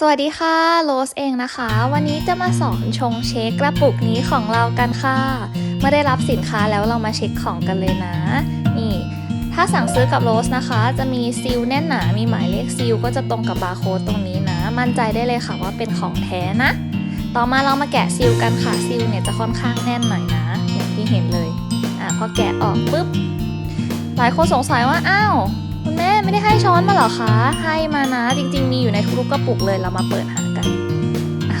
สวัสดีค่ะโรสเองนะคะ วันนี้จะมาสอนชงเช็คกระปุกนี้ของเรากันค่ะเมื่อได้รับสินค้าแล้วเรามาเช็คของกันเลยนะนี่ถ้าสั่งซื้อกับโรสนะคะ จะมีซีลแน่นหนามีหมายเลขซีลก็จะตรงกับบาร์โค้ดตรงนี้นะ มั่นใจได้เลยค่ะว่าเป็นของแท้นะ ต่อมาเรามาแกะซีลกันค่ะซีลเนี่ยจะค่อนข้างแน่นหน่อยนะ อย่างที่เห็นเลยอะพอแกะออกปุ๊บหลายคนสงสัยว่าอ้าว ไม่ได้ให้ช้อนมาหรอคะ ให้มานะ จริง ๆ มีอยู่ในทุกกระปุกเลยเรามาเปิดหากัน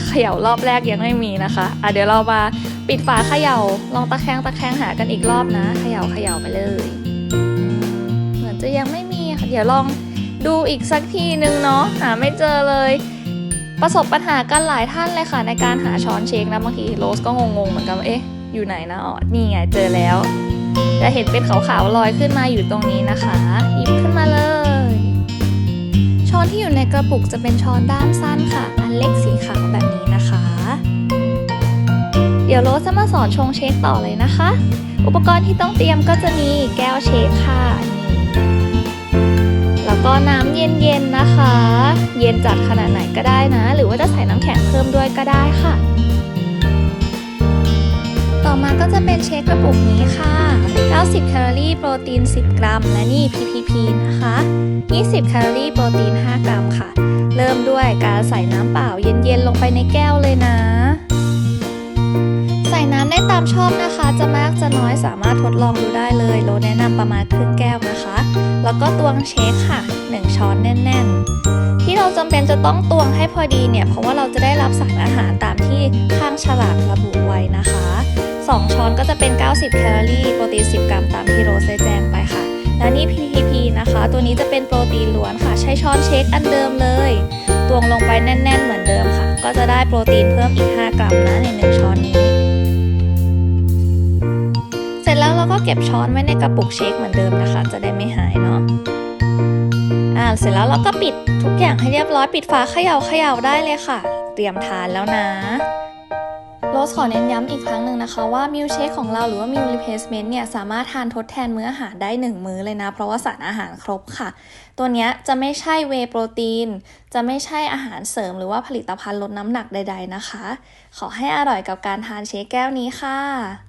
เขย่ารอบแรกยังไม่มีนะคะอะเดี๋ยวเรามาปิดฝาเขย่าลองตะแคงตะแคงหากันอีกรอบนะเขย่าเขย่าไปเลย เหมือนจะยังไม่มีเดี๋ยวลองดูอีกสักทีนึงเนาะหาไม่เจอเลย ประสบปัญหากันหลายท่านเลยค่ะ ในการหาช้อนเช็คนะบางทีโรสก็งงๆเหมือนกันว่าเอ๊ะอยู่ไหนนะอ๋อนี่ไงเจอแล้ว จะเห็นเป็นขาวๆลอยขึ้นมาอยู่ตรงนี้นะคะหยิบขึ้นมาเลย ช้อนที่อยู่ในกระปุกจะเป็นช้อนด้ามสั้นค่ะ อันเล็กสีขาวแบบนี้นะคะ เดี๋ยวโรสจะมาสอนชงเชคต่อเลยนะคะ อุปกรณ์ที่ต้องเตรียมก็จะมีแก้วเชคค่ะนี่แล้วก็น้ำเย็นๆนะคะ เย็นจัดขนาดไหนก็ได้นะ หรือว่าจะใส่น้ำแข็งเพิ่มด้วยก็ได้ค่ะ จะเป็นเชคกระปุกนี้ค่ะ 90 แคลอรี่โปรตีน 10 กรัม และนี่ PPP นะคะ 20 แคลอรี่โปรตีน 5 กรัมค่ะ เริ่มด้วยการใส่น้ำเปล่าเย็นๆ ลงไปในแก้วเลยนะ ใส่น้ำได้ตามชอบนะคะ จะมากจะน้อยสามารถทดลองดูได้เลย โลแนะนำประมาณครึ่งแก้วนะคะ แล้วก็ตวงเชคค่ะ 1 ช้อนแน่น ๆ ที่เราจำเป็นจะต้องตวงให้พอดีเนี่ย เพราะว่าเราจะได้รับสารอาหารตามที่ข้างฉลากระบุไว้นะคะ 2 ช้อนก็จะเป็น 90 แคลอรี่ โปรตีน 10 กรัมตามที่โรสได้แจ้งไปค่ะ และนี่ PPP นะคะ ตัวนี้จะเป็นโปรตีนล้วนค่ะ ใช้ช้อนเช็คอันเดิมเลย ตวงลงไปแน่น ๆ เหมือนเดิมค่ะ ก็จะได้โปรตีนเพิ่มอีก 5 กรัมนะใน 1 ช้อนนี้ เสร็จแล้วเราก็เก็บช้อนไว้ในกระปุกเชคเหมือนเดิมนะคะ จะได้ไม่หายเนาะอ่าเสร็จแล้วเราก็ปิดทุกอย่างให้เรียบร้อย ปิดฝาเขย่าเขย่าได้เลยค่ะ เตรียมทานแล้วนะ รสขอเน้นย้ำอีกครั้งหนึ่งนะคะว่ามิลเชคของเราหรือว่ามิลรีเพสเมนต์เนี่ยสามารถทานทดแทนมื้ออาหารได้ 1 มื้อเลยนะ เพราะว่าสารอาหารครบค่ะ ตัวเนี้ยจะไม่ใช่เวโปรตีน จะไม่ใช่อาหารเสริมหรือว่าผลิตภัณฑ์ลดน้ำหนักใด ๆนะคะ ขอให้อร่อยกับการทานเชคแก้วนี้ค่ะ